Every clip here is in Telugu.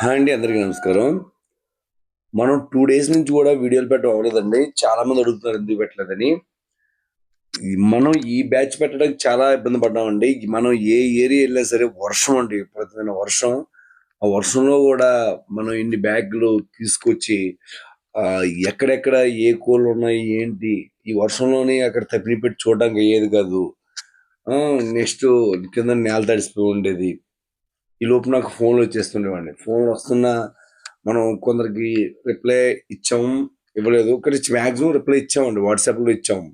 హాయ్ అండి అందరికీ నమస్కారం. మనం టూ డేస్ నుంచి కూడా వీడియోలు పెట్టడం అవ్వలేదండి. చాలా మంది అడుగుతున్నారు ఎందుకు పెట్టలేదని. మనం ఈ బ్యాచ్ పెట్టడానికి చాలా ఇబ్బంది పడ్డామండి. మనం ఏ ఏరియా వెళ్ళినా సరే వర్షం అండి విపరీతమైన వర్షం. ఆ వర్షంలో కూడా మనం ఇన్ని బ్యాగులు తీసుకొచ్చి ఎక్కడెక్కడ ఏ కోళ్ళు ఉన్నాయి ఏంటి ఈ వర్షంలోనే అక్కడ తప్పిని పెట్టి చూడడానికి అయ్యేది కాదు. నెక్స్ట్ కింద నేల తడిసిపోయి ఉండేది. ఈ లోపు నాకు ఫోన్లు వచ్చేస్తుండేవాడిని ఫోన్ వస్తున్నా మనం కొందరికి రిప్లై ఇచ్చాము ఇవ్వలేదు. కానీ మ్యాక్సిమం రిప్లై ఇచ్చామండి. వాట్సాప్లో ఇచ్చాము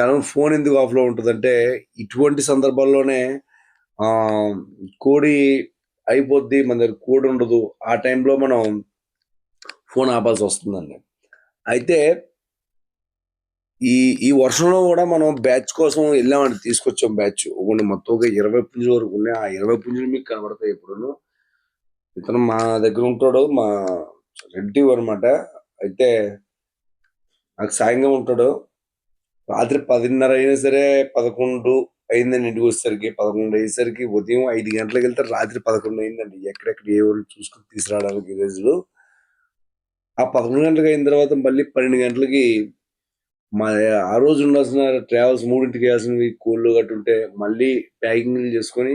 చాలా ఫోన్ ఎందుకు ఆఫ్లో ఉంటుందంటే ఇటువంటి సందర్భాల్లోనే కోడి అయిపోద్ది మన దగ్గర కోడి ఉండదు. ఆ టైంలో మనం ఫోన్ ఆపాల్సి వస్తుందండి. అయితే ఈ ఈ వర్షంలో కూడా మనం బ్యాచ్ కోసం వెళ్ళామండి తీసుకొచ్చాం బ్యాచ్. ఒకటి మొత్తం ఒక ఇరవై పుంజుల వరకు ఉన్నాయి. ఆ ఇరవై పుంజులు మీకు కనబడతాయి ఎప్పుడును. ఇతను మా దగ్గర ఉంటాడు మా రెడ్డి అనమాట అయితే నాకు సాయంగా ఉంటాడు. రాత్రి పదిన్నర అయినా సరే పదకొండు అయిందండి ఇంటికి వచ్చేసరికి. పదకొండు అయ్యేసరికి ఉదయం ఐదు గంటలకు వెళ్తే రాత్రి పదకొండు అయిందండి. ఎక్కడెక్కడ ఏ ఊరు చూసుకుని తీసుకురావడానికి ఈ రోజులు ఆ పదకొండు గంటలకు అయిన తర్వాత మళ్ళీ పన్నెండు గంటలకి మా ఆ రోజు ఉండాల్సిన ట్రావెల్స్ మూడింటికి వేయాల్సినవి కోళ్ళు గట్టు ఉంటే మళ్ళీ ప్యాకింగ్ చేసుకొని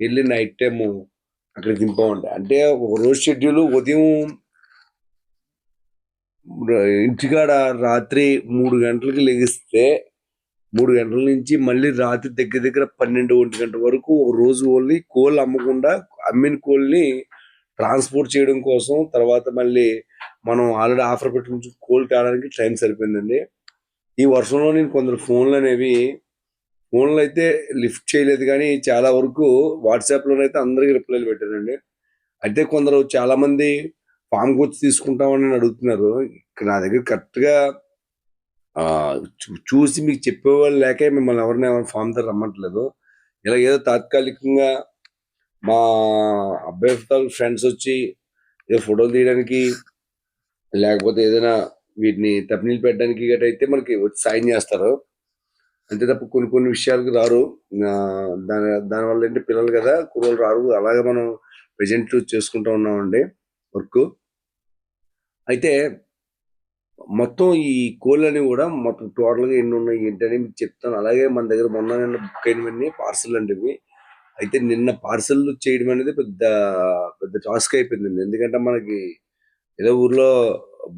వెళ్ళి నైట్ టైము అక్కడ దింపామండి అంటే ఒక రోజు షెడ్యూల్ ఉదయం ఇంటికాడ రాత్రి మూడు గంటలకి లెగిస్తే మూడు గంటల నుంచి మళ్ళీ రాత్రి దగ్గర దగ్గర పన్నెండు ఒంటి గంట వరకు ఒక రోజు ఓన్లీ కోళ్ళు అమ్మకుండా అమ్మిన కోళ్ళని ట్రాన్స్పోర్ట్ చేయడం కోసం తర్వాత మళ్ళీ మనం ఆల్రెడీ ఆఫర్ పెట్టుకుని కోళ్ళు తేడానికి టైం సరిపోయిందండి. ఈ వర్షంలో నేను కొందరు ఫోన్లు అనేవి ఫోన్లు అయితే లిఫ్ట్ చేయలేదు కానీ చాలా వరకు వాట్సాప్లోనైతే అందరికీ రిప్లైలు పెట్టానండి. అయితే కొందరు చాలా మంది ఫామ్కి వచ్చి తీసుకుంటామని అడుగుతున్నారు. ఇక్కడ నా దగ్గర కరెక్ట్గా చూసి మీకు చెప్పేవాళ్ళు లేక మిమ్మల్ని ఎవరిని ఎవరిని ఫామ్ దగ్గర రమ్మట్లేదు. ఇలా ఏదో తాత్కాలికంగా మా అబ్బాయి ఫ్రెండ్స్ వచ్చి ఏదో ఫోటోలు తీయడానికి లేకపోతే ఏదైనా వీటిని తప్పినీళ్ళు పెట్టడానికి గట్రా అయితే మనకి వచ్చి సాయం చేస్తారు. అంతే తప్ప కొన్ని కొన్ని విషయాలకు రారు. దాని దానివల్ల ఏంటి పిల్లలు కదా కూరలు రారు. అలాగే మనం ప్రజెంట్ చేసుకుంటూ ఉన్నామండి వర్క్. అయితే మొత్తం ఈ కోళ్ళని కూడా మొత్తం టోటల్గా ఎన్ని ఉన్నాయి ఏంటని మీకు చెప్తాను. అలాగే మన దగ్గర మొన్న నిన్న బుక్ అయినవన్నీ పార్సల్ అంటే అయితే నిన్న పార్సల్ చేయడం అనేది పెద్ద పెద్ద టాస్క్ అయిపోయింది ఎందుకంటే మనకి ఏదో ఊర్లో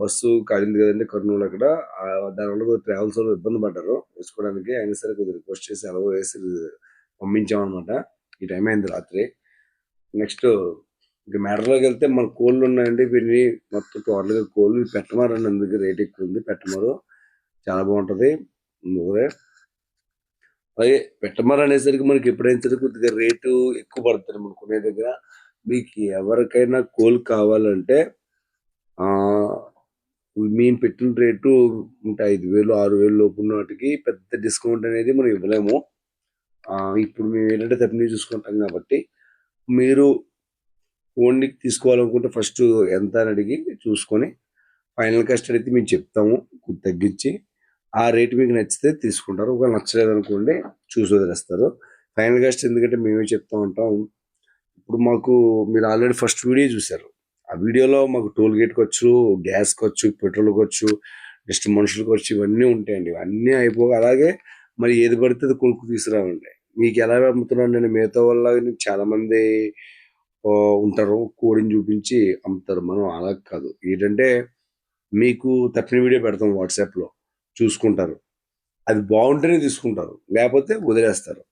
బస్సు కాలింది కదండి కర్నూలు అక్కడ. దానివల్ల కొద్దిగా ట్రావెల్స్ వాళ్ళు ఇబ్బంది పడ్డారు. వేసుకోవడానికి అయినా సరే కొద్దిగా రిక్వెస్ట్ చేసి అలవ వేసి పంపించామన్నమాట. ఈ టైం అయింది రాత్రి. నెక్స్ట్ ఇక మ్యాటర్లోకి వెళ్తే మన కోళ్ళు ఉన్నాయండి వీటిని మొత్తం టోటల్గా కోళ్ళు పెట్టమారు పెట్టమారండి అందుకే రేట్ ఎక్కువ ఉంది. పెట్టమారు. చాలా బాగుంటుంది. ముందుగా అలాగే పెట్టమారు అనేసరికి మనకి ఎప్పుడైనా సరే కొద్దిగా రేటు ఎక్కువ పడుతుంది మనం కొనే దగ్గర. మీకు ఎవరికైనా కోళ్ళు కావాలంటే మెయిన్ మేము పెట్టిన రేటు ఇంకా ఐదు వేలు ఆరు వేలు లోపు ఉన్న వాటికి పెద్ద డిస్కౌంట్ అనేది మనం ఇవ్వలేము. ఇప్పుడు మేము ఏంటంటే తప్పని చూసుకుంటాం కాబట్టి మీరు ఓన్లీ తీసుకోవాలనుకుంటే ఫస్ట్ ఎంత అని అడిగి చూసుకొని ఫైనల్ కాస్ట్ అయితే మేము చెప్తాము. తగ్గించి ఆ రేట్ మీకు నచ్చితే తీసుకుంటారు. ఒకవేళ నచ్చలేదు అనుకోండి చూసి వదిలేస్తారు. ఫైనల్ కాస్ట్ ఎందుకంటే మేమే చెప్తా ఉంటాం. ఇప్పుడు మాకు మీరు ఆల్రెడీ ఫస్ట్ వీడియో చూశారు. ఆ వీడియోలో మాకు టోల్ గేట్ ఖర్చు గ్యాస్ ఖర్చు పెట్రోల్ ఖర్చు నెక్స్ట్ మనుషుల ఖర్చు ఇవన్నీ ఉంటాయండి. ఇవన్నీ అయిపోగా అలాగే మరి ఏది పడితే అది కొనుక్కు తీసుకురావండి మీకు ఎలా అమ్ముతున్నాను నేను మిగతా వల్ల చాలామంది ఉంటారు. కోడిని చూపించి అమ్ముతారు. మనం అలా కాదు. ఏంటంటే మీకు తప్పిన వీడియో పెడతాం వాట్సాప్లో. చూసుకుంటారు. అది బాగుంటేనే తీసుకుంటారు. లేకపోతే వదిలేస్తారు.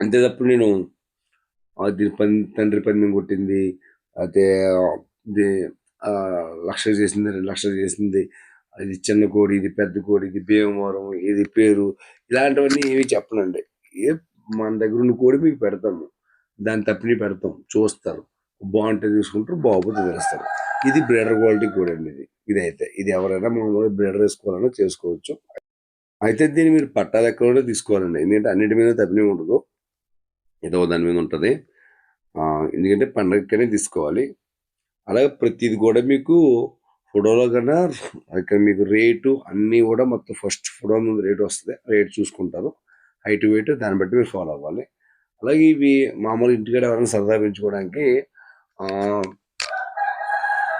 అంతే తప్ప నేను దీని పని తండ్రి పందెం కొట్టింది అయితే ఇది లక్ష చేసింది రెండు లక్షలు చేసింది. ఇది చిన్న కోడి ఇది పెద్ద కోడి ఇది భీమవరం ఇది పేరు ఇలాంటివన్నీ ఏమి చెప్పనండి. ఏ మన దగ్గర ఉన్న కోడి మీకు పెడతాము. దాని తప్పిని పెడతాం చూస్తారు. బాగుంటే తీసుకుంటారు బాగుపోతే తెలుస్తారు ఇది బ్రీడర్ క్వాలిటీ కోడి అండి ఇది. ఇదైతే ఇది ఎవరైనా మామూలుగా బ్రీడర్ వేసుకోవాలన్నా చేసుకోవచ్చు. అయితే దీన్ని మీరు పట్టాలు ఎక్కడ కూడా తీసుకోవాలండి. ఎందుకంటే అన్నిటి మీద తప్పినే ఉండదు. ఏదో దాని మీద ఉంటుంది. ఎందుకంటే పండగకనే తీసుకోవాలి. అలాగే ప్రతిది కూడా మీకు ఫోటోలో కన్నా ఇక్కడ మీకు రేటు అన్నీ కూడా మొత్తం ఫస్ట్ ఫోటో ముందు రేటు వస్తుంది. రేట్ చూసుకుంటారు. హైట్ వెయిట్ దాన్ని బట్టి మీరు ఫాలో అవ్వాలి. అలాగే ఇవి మామూలు ఇంటికాడ ఎవరైనా సరదా పెంచుకోవడానికి పూర్వి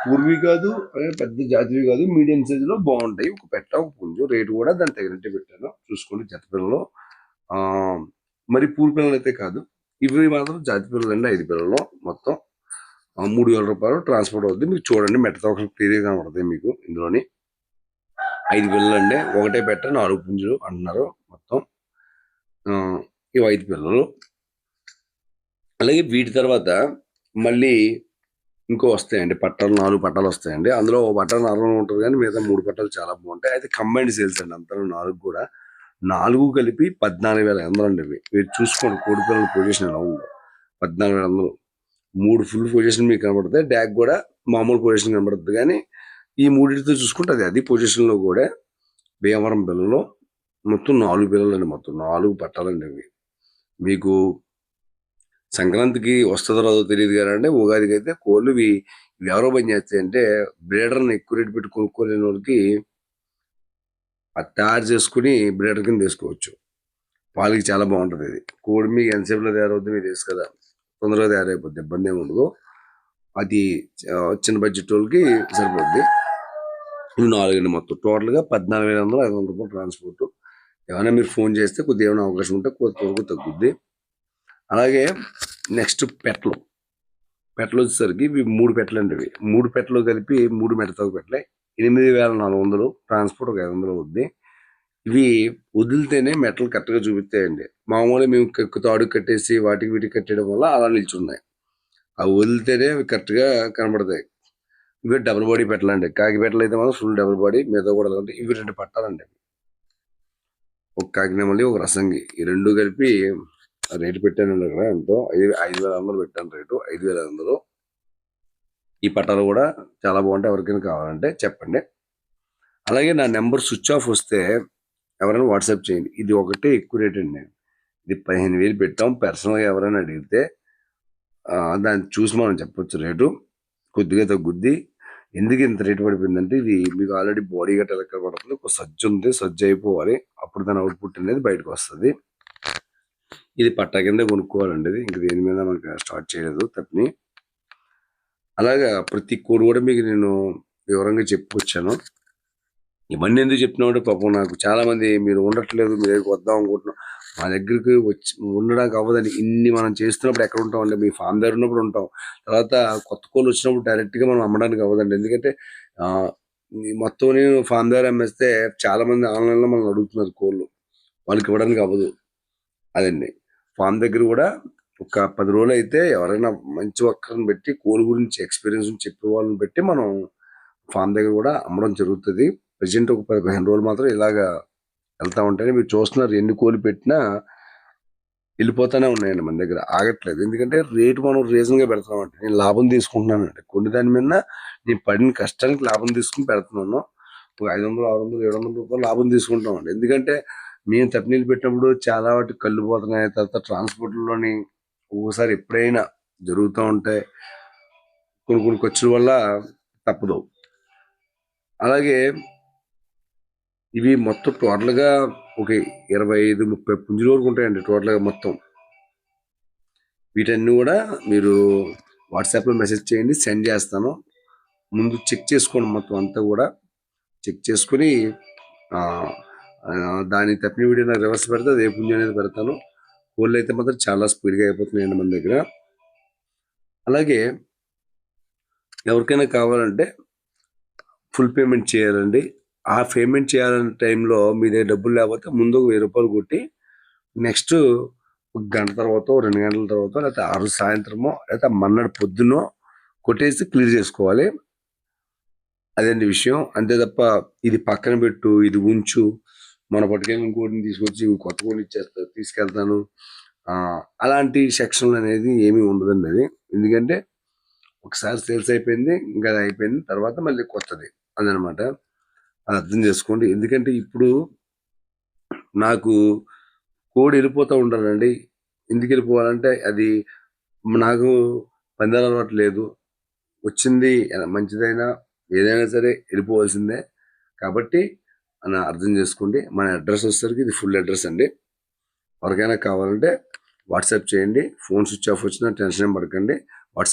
పూర్వీ కాదు అలాగే పెద్ద జాతివి కాదు మీడియం సైజులో బాగుంటాయి. ఒక పెట్ట ఒక పుంజు రేటు కూడా దాన్ని తగినట్టే పెట్టాను. చూసుకోండి జత పిల్లలు. మరి పూర్ పిల్లలు అయితే కాదు. ఇవి మాత్రం జాతి పిల్లలు అండి ఐదు పిల్లలు మొత్తం. మూడు వేల రూపాయలు ట్రాన్స్పోర్ట్ అవుతుంది మీకు చూడండి మెట్టతో ఒక క్లియర్ కనబడుతుంది మీకు ఇందులోని. ఐదు పిల్లలు అండి. ఒకటే పెట్ట నాలుగు పుంజులు అంటున్నారు మొత్తం. ఇవి ఐదు పిల్లలు. అలాగే వీటి తర్వాత మళ్ళీ ఇంకో వస్తాయండి. పట్టాలు నాలుగు పట్టాలు వస్తాయండి. అందులో ఒక పట్టాలు నార్మల్ ఉంటుంది కానీ మిగతా మూడు పట్టాలు చాలా బాగుంటాయి. అయితే కంబైండ్ సేల్స్ అండి అంతా నాలుగు కూడా. నాలుగు కలిపి పద్నాలుగు వేల ఐదు అండి ఇవి. మీరు చూసుకోండి కోడి పిల్లల పొజిషన్ ఎలా ఉందో. పద్నాలుగు వేల మూడు ఫుల్ పొజిషన్ మీకు కనబడతాయి. డ్యాక్ కూడా మామూలు పొజిషన్ కనబడుతుంది కానీ ఈ మూడింటితో చూసుకుంటే అది అది పొజిషన్లో కూడా భీమవరం పిల్లలు మొత్తం నాలుగు పిల్లలు అండి మొత్తం నాలుగు పట్టాలండి ఇవి మీకు సంక్రాంతికి వస్తుందో రాదో తెలియదు కానీ ఉగాదికి అయితే కోళ్ళు ఇవి ఇవి ఎవరో పని చేస్తాయంటే బ్రీడర్ని ఎక్కువ రేటు పెట్టి కొనుక్కోలేని వాళ్ళకి అది తయారు చేసుకుని బ్రీడర్ కింద తీసుకోవచ్చు పాలకి చాలా బాగుంటుంది ఇది. కోడి మీకు ఎంతసేపులో తయారవుతుంది మీరు తెలుసు కదా తొందరగా తయారైపోద్ది ఇబ్బంది ఏమి ఉండదు. అది చిన్న బడ్జెట్ వాళ్ళకి సరిపోద్ది. ఇవి నాలుగండి మొత్తం. టోటల్గా పద్నాలుగు వేల వందల ఐదు వందల రూపాయలు ట్రాన్స్పోర్ట్ ఏమైనా మీరు ఫోన్ చేస్తే కొద్దిగా ఏమైనా అవకాశం ఉంటే కొద్ది వరకు తగ్గుద్ది. అలాగే నెక్స్ట్ పెట్టలు పెట్టలు వచ్చేసరికి ఇవి మూడు పెట్టలు అండి ఇవి. మూడు పెట్టలు కలిపి మూడు మెడతో పెట్టలే. ఎనిమిది వేల నాలుగు వందలు ట్రాన్స్పోర్ట్ ఒక ఐదు వందలు అవుద్ది. ఇవి వదిలితేనే మెటల్ కరెక్ట్గా చూపిస్తాయండి. మామూలుగా మేము తాడు కట్టేసి వాటికి వీటికి కట్టడం వల్ల అలా నిల్చున్నాయి. అవి వదిలితేనే అవి కరెక్ట్గా కనబడతాయి. ఇవి డబుల్ బాడీ పెట్టాలండి కాకి పెట్టలు అయితే మాత్రం ఫుల్ డబుల్ బాడీ మీద కూడా ఇవి రెండు పట్టాలండి. ఒక కాకినమల్లి ఒక రసంగి. ఈ రెండు కలిపి రేటు పెట్టానండి అక్కడ ఎంతో. ఐదు ఐదు వేల వందలు పెట్టాను రేటు. ఐదు వేల వందలు. ఈ పట్టాలు కూడా చాలా బాగుంటాయి. ఎవరికైనా కావాలంటే చెప్పండి. అలాగే నా నెంబర్ స్విచ్ ఆఫ్ వస్తే ఎవరైనా వాట్సాప్ చేయండి. ఇది ఒకటే ఎక్కువ రేట్ అండి ఇది పదిహేను వేలు పెట్టాం. పర్సనల్గా ఎవరైనా అడిగితే దాన్ని చూసి మనం చెప్పొచ్చు రేటు. కొద్దిగా తగ్గుద్ది. ఎందుకు ఇంత రేటు పడిపోయిందంటే ఇది మీకు ఆల్రెడీ బాడీ గట్ట లెక్క పడుతుంది ఒక సజ్జు ఉంది. సజ్జు అయిపోవాలి. అప్పుడు దాని అవుట్పుట్ అనేది బయటకు వస్తుంది. ఇది పట్టా కింద కొనుక్కోవాలండి ఇది. ఇంక దేని మీద మనకి స్టార్ట్ చేయలేదు తప్పని. అలాగా ప్రతి కోడి కూడా మీకు నేను వివరంగా చెప్పుకొచ్చాను ఇవన్నీ ఎందుకు చెప్తున్నామంటే పాపం నాకు చాలా మంది మీరు ఉండట్లేదు మీ దగ్గరికి వద్దాం అనుకుంటున్నాం. మా దగ్గరికి వచ్చి ఉండడానికి అవ్వదని ఇన్ని మనం చేస్తున్నప్పుడు ఎక్కడ ఉంటాం అంటే మీ ఫామ్ దగ్గర ఉన్నప్పుడు ఉంటాం. తర్వాత కొత్త కోళ్ళు వచ్చినప్పుడు డైరెక్ట్గా మనం అమ్మడానికి అవ్వదండి. ఎందుకంటే మొత్తం నేను ఫామ్ దగ్గర అమ్మేస్తే చాలా మంది మనం అడుగుతున్నారు కోళ్ళు. వాళ్ళకి ఇవ్వడానికి అవ్వదు. అదండి. ఫామ్ దగ్గర కూడా ఒక పది రోజులు అయితే ఎవరైనా మంచి ఒక్కరిని పెట్టి కోళ్ళ గురించి ఎక్స్పీరియన్స్ చెప్పే వాళ్ళని పెట్టి మనం ఫామ్ దగ్గర కూడా అమ్మడం జరుగుతుంది. ప్రజెంట్ ఒక పది పదిహేను రోజులు మాత్రం ఇలాగా వెళ్తూ ఉంటాయి మీరు చూస్తున్నారు ఎన్ని కోళ్ళు పెట్టినా వెళ్ళిపోతానే ఉన్నాయండి మన దగ్గర. ఆగట్లేదు. ఎందుకంటే రేటు మనం రీజన్గా పెడుతున్నామంటే నేను లాభం తీసుకుంటున్నానండి. కొన్ని దాని మీద నేను పడిన కష్టానికి లాభం తీసుకుని పెడుతున్నాను. ఒక ఐదు వందలు ఆరు వందలు ఏడు వందల రూపాయలు లాభం తీసుకుంటామండి ఎందుకంటే మేము తప్పినీళ్ళు పెట్టినప్పుడు చాలా వాటికి కళ్ళు పోతున్నాయి. తర్వాత ట్రాన్స్పోర్ట్లోని ఒకసారి ఒక్కోసారి ఎప్పుడైనా జరుగుతూ ఉంటాయి కొన్ని కొన్ని ఖర్చుల వల్ల తప్పదు. అలాగే ఇవి మొత్తం టోటల్గా ఒక ఇరవై ఐదు ముప్పై పుంజుల వరకు ఉంటాయండి టోటల్గా మొత్తం. వీటన్నీ కూడా మీరు వాట్సాప్లో మెసేజ్ చేయండి సెండ్ చేస్తాను. ముందు చెక్ చేసుకోండి మొత్తం అంతా కూడా. చెక్ చేసుకుని దాని తప్పిన వీడియో నాకు రివర్స్ పెడితే అదే పుంజు అనేది పెడతాను. కోళ్ళు అయితే మాత్రం చాలా స్పీడ్గా అయిపోతున్నాయండి మన దగ్గర. అలాగే ఎవరికైనా కావాలంటే ఫుల్ పేమెంట్ చేయాలండి. ఆ పేమెంట్ చేయాలన్న టైంలో మీ దగ్గర డబ్బులు లేకపోతే ముందు వెయ్యి రూపాయలు కొట్టి నెక్స్ట్ ఒక గంట తర్వాత రెండు గంటల తర్వాత లేకపోతే ఆరు సాయంత్రమో లేకపోతే మన్నాడు పొద్దునో కొట్టేసి క్లియర్ చేసుకోవాలి. అదేంటి విషయం. అంతే తప్ప ఇది పక్కన పెట్టు ఇది ఉంచు. మన పట్టుకెళ్ళి ఇంకోటిని తీసుకొచ్చి ఇవి కొత్త కోడిని ఇచ్చేస్తా తీసుకెళ్తాను. అలాంటి సెక్షన్లు అనేది ఏమీ ఉండదండి అది. ఎందుకంటే ఒకసారి సేల్స్ అయిపోయింది ఇంకా అది అయిపోయింది తర్వాత మళ్ళీ కొత్తది. అదనమాట. అది అర్థం చేసుకోండి. ఎందుకంటే ఇప్పుడు నాకు కోడి వెళ్ళిపోతూ ఉండాలండి. ఎందుకు వెళ్ళిపోవాలంటే అది నాకు పందాల అలవాటు లేదు. వచ్చింది మంచిదైనా ఏదైనా సరే వెళ్ళిపోవాల్సిందే. కాబట్టి అని అర్థం చేసుకోండి. మన అడ్రస్ వచ్చేసరికి ఇది ఫుల్ అడ్రస్ అండి. ఎవరికైనా కావాలంటే వాట్సాప్ చేయండి. ఫోన్ స్విచ్ ఆఫ్ వచ్చినా టెన్షన్ పడకండి.